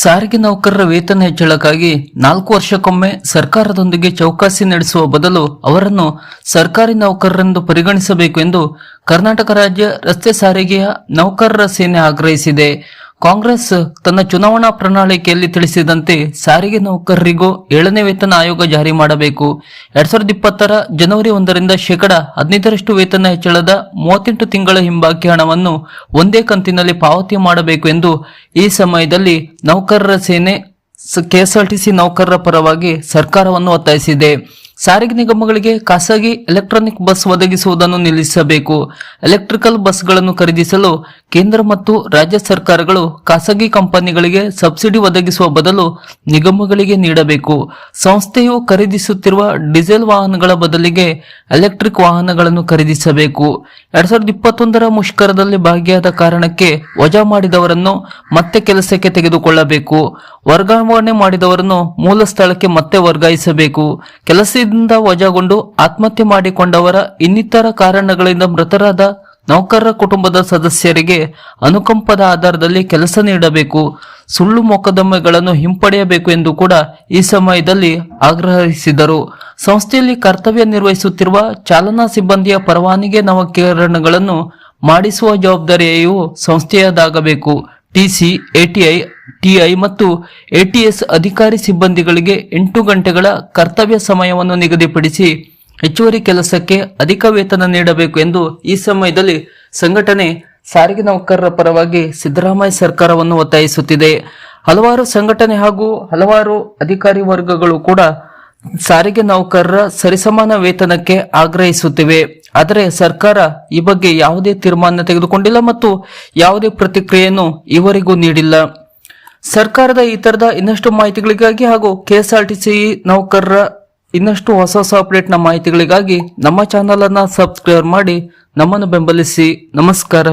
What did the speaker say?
ಸಾರಿಗೆ ನೌಕರರ ವೇತನ ಹೆಚ್ಚಳಕ್ಕಾಗಿ ನಾಲ್ಕು ವರ್ಷಕ್ಕೊಮ್ಮೆ ಸರ್ಕಾರದೊಂದಿಗೆ ಚೌಕಾಸಿ ನಡೆಸುವ ಬದಲು ಅವರನ್ನು ಸರ್ಕಾರಿ ನೌಕರರೆಂದು ಪರಿಗಣಿಸಬೇಕು ಎಂದು ಕರ್ನಾಟಕ ರಾಜ್ಯ ರಸ್ತೆ ಸಾರಿಗೆಯ ನೌಕರರ ಸೇನೆ ಆಗ್ರಹಿಸಿದೆ. ಕಾಂಗ್ರೆಸ್ ತನ್ನ ಚುನಾವಣಾ ಪ್ರಣಾಳಿಕೆಯಲ್ಲಿ ತಿಳಿಸಿದಂತೆ ಸಾರಿಗೆ ನೌಕರರಿಗೂ ಏಳನೇ ವೇತನ ಆಯೋಗ ಜಾರಿ ಮಾಡಬೇಕು. ಎರಡ್ ಸಾವಿರದ ಇಪ್ಪತ್ತರ ಜನವರಿ ಒಂದರಿಂದ ಶೇಕಡ ಹದಿನೈದರಷ್ಟು ವೇತನ ಹೆಚ್ಚಳದ ಮೂವತ್ತೆಂಟು ತಿಂಗಳ ಹಿಂಬಾಕಿ ಹಣವನ್ನು ಒಂದೇ ಕಂತಿನಲ್ಲಿ ಪಾವತಿ ಮಾಡಬೇಕು ಎಂದು ಈ ಸಮಯದಲ್ಲಿ ನೌಕರರ ಸೇನೆ ಕೆಎಸ್ಆರ್ಟಿಸಿ ನೌಕರರ ಪರವಾಗಿ ಸರ್ಕಾರವನ್ನು ಒತ್ತಾಯಿಸಿದೆ. ಸಾರಿಗೆ ನಿಗಮಗಳಿಗೆ ಖಾಸಗಿ ಎಲೆಕ್ಟ್ರಾನಿಕ್ ಬಸ್ ಒದಗಿಸುವುದನ್ನು ನಿಲ್ಲಿಸಬೇಕು. ಎಲೆಕ್ಟ್ರಿಕಲ್ ಬಸ್ಗಳನ್ನು ಖರೀದಿಸಲು ಕೇಂದ್ರ ಮತ್ತು ರಾಜ್ಯ ಸರ್ಕಾರಗಳು ಖಾಸಗಿ ಕಂಪನಿಗಳಿಗೆ ಸಬ್ಸಿಡಿ ಒದಗಿಸುವ ಬದಲು ನಿಗಮಗಳಿಗೆ ನೀಡಬೇಕು. ಸಂಸ್ಥೆಯು ಖರೀದಿಸುತ್ತಿರುವ ಡೀಸೆಲ್ ವಾಹನಗಳ ಬದಲಿಗೆ ಎಲೆಕ್ಟ್ರಿಕ್ ವಾಹನಗಳನ್ನು ಖರೀದಿಸಬೇಕು. ಎರಡ್ ಸಾವಿರದ ಇಪ್ಪತ್ತೊಂದರ ಮುಷ್ಕರದಲ್ಲಿ ಭಾಗಿಯಾದ ಕಾರಣಕ್ಕೆ ವಜಾ ಮಾಡಿದವರನ್ನು ಮತ್ತೆ ಕೆಲಸಕ್ಕೆ ತೆಗೆದುಕೊಳ್ಳಬೇಕು. ವರ್ಗಾವಣೆ ಮಾಡಿದವರನ್ನು ಮೂಲ ಸ್ಥಳಕ್ಕೆ ಮತ್ತೆ ವರ್ಗಾಯಿಸಬೇಕು. ಕೆಲಸದಿಂದ ವಜಾಗೊಂಡು ಆತ್ಮಹತ್ಯೆ ಮಾಡಿಕೊಂಡವರ ಇನ್ನಿತರ ಕಾರಣಗಳಿಂದ ಮೃತರಾದ ನೌಕರರ ಕುಟುಂಬದ ಸದಸ್ಯರಿಗೆ ಅನುಕಂಪದ ಆಧಾರದಲ್ಲಿ ಕೆಲಸ ನೀಡಬೇಕು, ಸುಳ್ಳು ಮೊಕದ್ದಮೆಗಳನ್ನು ಹಿಂಪಡೆಯಬೇಕು ಎಂದು ಕೂಡ ಈ ಸಮಯದಲ್ಲಿ ಆಗ್ರಹಿಸಿದರು. ಸಂಸ್ಥೆಯಲ್ಲಿ ಕರ್ತವ್ಯ ನಿರ್ವಹಿಸುತ್ತಿರುವ ಚಾಲನಾ ಸಿಬ್ಬಂದಿಯ ಪರವಾನಗಿ ನವೀಕರಣಗಳನ್ನು ಮಾಡಿಸುವ ಜವಾಬ್ದಾರಿಯು ಸಂಸ್ಥೆಯದಾಗಬೇಕು. ಟಿಸಿ, ಎಟಿಐ, ಟಿಐ ಮತ್ತು ಎಟಿಎಸ್ ಅಧಿಕಾರಿ ಸಿಬ್ಬಂದಿಗಳಿಗೆ ಎಂಟು ಗಂಟೆಗಳ ಕರ್ತವ್ಯ ಸಮಯವನ್ನು ನಿಗದಿಪಡಿಸಿ ಹೆಚ್ಚುವರಿ ಕೆಲಸಕ್ಕೆ ಅಧಿಕ ವೇತನ ನೀಡಬೇಕು ಎಂದು ಈ ಸಮಯದಲ್ಲಿ ಸಂಘಟನೆ ಸಾರಿಗೆ ನೌಕರರ ಪರವಾಗಿ ಸಿದ್ದರಾಮಯ್ಯ ಸರ್ಕಾರವನ್ನು ಒತ್ತಾಯಿಸುತ್ತಿದೆ. ಹಲವಾರು ಸಂಘಟನೆ ಹಾಗೂ ಹಲವಾರು ಅಧಿಕಾರಿ ವರ್ಗಗಳು ಕೂಡ ಸಾರಿಗೆ ನೌಕರರ ಸರಿಸಮಾನ ವೇತನಕ್ಕೆ ಆಗ್ರಹಿಸುತ್ತಿವೆ. ಆದರೆ ಸರ್ಕಾರ ಈ ಬಗ್ಗೆ ಯಾವುದೇ ತೀರ್ಮಾನ ತೆಗೆದುಕೊಂಡಿಲ್ಲ ಮತ್ತು ಯಾವುದೇ ಪ್ರತಿಕ್ರಿಯೆಯನ್ನು ಈವರೆಗೂ ನೀಡಿಲ್ಲ. ಸರ್ಕಾರದ ಈ ತರದ ಇನ್ನಷ್ಟು ಮಾಹಿತಿಗಳಿಗಾಗಿ ಹಾಗೂ ಕೆಎಸ್ಆರ್ಟಿಸಿ ನೌಕರರ ಇನ್ನಷ್ಟು ಹೊಸ ಹೊಸ ಅಪ್ಡೇಟ್ನ ಮಾಹಿತಿಗಳಿಗಾಗಿ ನಮ್ಮ ಚಾನಲನ್ನು ಸಬ್ಸ್ಕ್ರೈಬ್ ಮಾಡಿ ನಮ್ಮನ್ನು ಬೆಂಬಲಿಸಿ. ನಮಸ್ಕಾರ.